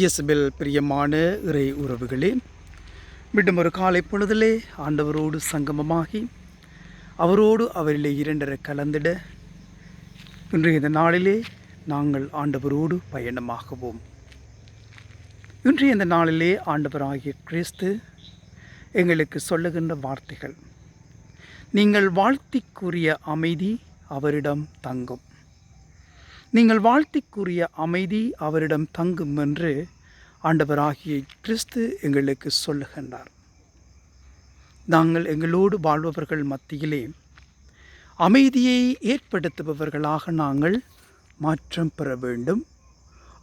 இயேசுபில் பிரியமான இறை உறவுகளே மீண்டும் ஒரு காலை பொழுதிலே ஆண்டவரோடு சங்கமமாகி அவரோடு அவரிலே இரண்டரை கலந்திட இன்றைய இந்த நாளிலே நாங்கள் ஆண்டவரோடு பயணமாகுவோம். இன்றைய இந்த நாளிலே ஆண்டவராகிய கிறிஸ்து எங்களுக்கு சொல்லுகின்ற வார்த்தைகள் நீங்கள் வாழ்த்திக்குரிய அமைதி அவரிடம் தங்கும். நீங்கள் வாழ்த்திக்குரிய அமைதி அவரிடம் தங்கும் என்று ஆண்டவராகிய கிறிஸ்து எங்களுக்கு சொல்லுகின்றார். நாங்கள் எங்களோடு வாழ்பவர்கள் மத்தியிலே அமைதியை ஏற்படுத்துபவர்களாக நாங்கள் மாற்றம் பெற வேண்டும்.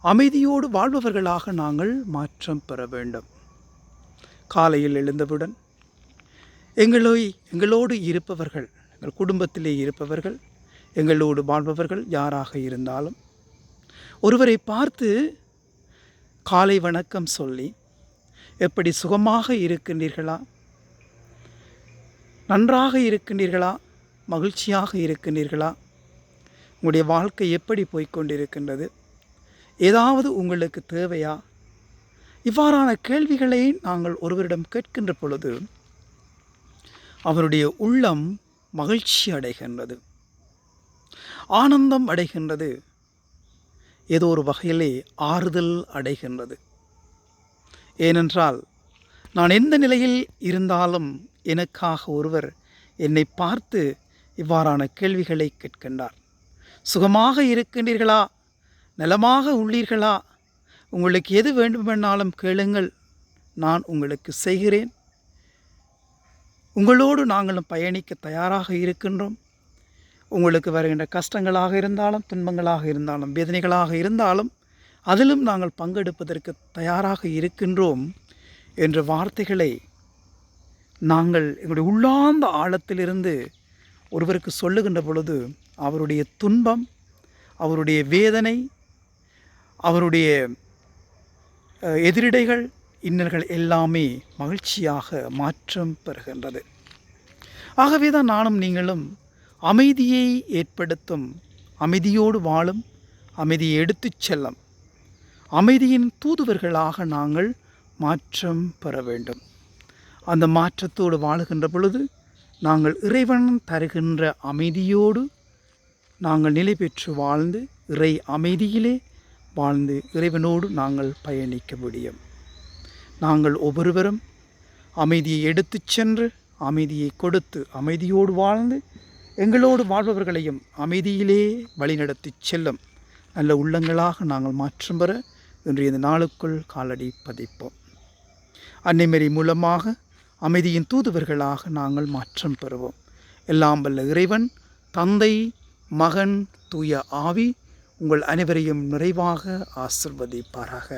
அமைதியோடு வாழ்பவர்களாக நாங்கள் மாற்றம் பெற வேண்டும். காலையில் எழுந்தவுடன் எங்களை எங்களோடு இருப்பவர்கள் எங்கள் குடும்பத்திலே இருப்பவர்கள் எங்களோடு வாழ்பவர்கள் யாராக இருந்தாலும் ஒருவரை பார்த்து காலை வணக்கம் சொல்லி எப்படி சுகமாக இருக்கின்றீர்களா? நன்றாக இருக்கின்றீர்களா? மகிழ்ச்சியாக இருக்கின்றீர்களா? உங்களுடைய வாழ்க்கை எப்படி போய்கொண்டிருக்கின்றது ஏதாவது உங்களுக்கு தேவையா? இவ்வாறான கேள்விகளை நாங்கள் ஒருவரிடம் கேட்கின்ற பொழுது அவருடைய உள்ளம் மகிழ்ச்சி அடைகின்றது. ஆனந்தம் அடைகின்றது. ஏதோ ஒரு வகையிலே ஆறுதல் அடைகின்றது. ஏனென்றால் நான் எந்த நிலையில் இருந்தாலும் எனக்காக ஒருவர் என்னை பார்த்து இவ்வாறான கேள்விகளை கேட்கின்றார். சுகமாக இருக்கின்றீர்களா? நலமாக உள்ளீர்களா? உங்களுக்கு எது வேண்டுமென்னாலும் கேளுங்கள். நான் உங்களுக்கு செய்கிறேன். உங்களோடு நாங்களும் பயணிக்க தயாராக இருக்கின்றோம். உங்களுக்கு வருகின்ற கஷ்டங்களாக இருந்தாலும் துன்பங்களாக இருந்தாலும் வேதனைகளாக இருந்தாலும் அதிலும் நாங்கள் பங்கெடுப்பதற்கு தயாராக இருக்கின்றோம் என்ற வார்த்தைகளை நாங்கள் எங்களுடைய உள்ளார்ந்த ஆழத்திலிருந்து ஒருவருக்கு சொல்லுகின்ற பொழுது அவருடைய துன்பம் அவருடைய வேதனை அவருடைய எதிரிடைகள் இன்னல்கள் எல்லாமே மகிழ்ச்சியாக மாற்றம் பெறுகின்றது. ஆகவே தான் நானும் நீங்களும் அமைதியை ஏற்படுத்தும். அமைதியோடு வாழும். அமைதியை எடுத்துச் செல்லும். அமைதியின் தூதுவர்களாக நாங்கள் மாற்றம் பெற வேண்டும். அந்த மாற்றத்தோடு வாழுகின்ற பொழுது நாங்கள் இறைவன் தருகின்ற அமைதியோடு நாங்கள் நிலை பெற்று வாழ்ந்து இறை அமைதியிலே வாழ்ந்து இறைவனோடு நாங்கள் பயணிக்க முடியும். நாங்கள் ஒவ்வொருவரும் அமைதியை எடுத்துச் சென்று அமைதியை கொடுத்து அமைதியோடு வாழ்ந்து எங்களோடு வாழ்பவர்களையும் அமைதியிலே வழிநடத்திச் செல்லும். நல்ல உள்ளங்களாக நாங்கள் மாற்றம் பெற இன்றைய இந்த நாளுக்குள் காலடி பதிப்போம். அன்னைமரி மூலமாக அமைதியின் தூதுவர்களாக நாங்கள் மாற்றம் பெறுவோம். எல்லாம் வல்ல இறைவன் தந்தை மகன் தூய ஆவி உங்கள் அனைவரையும் நிறைவாக ஆசிர்வதிப்பாராக.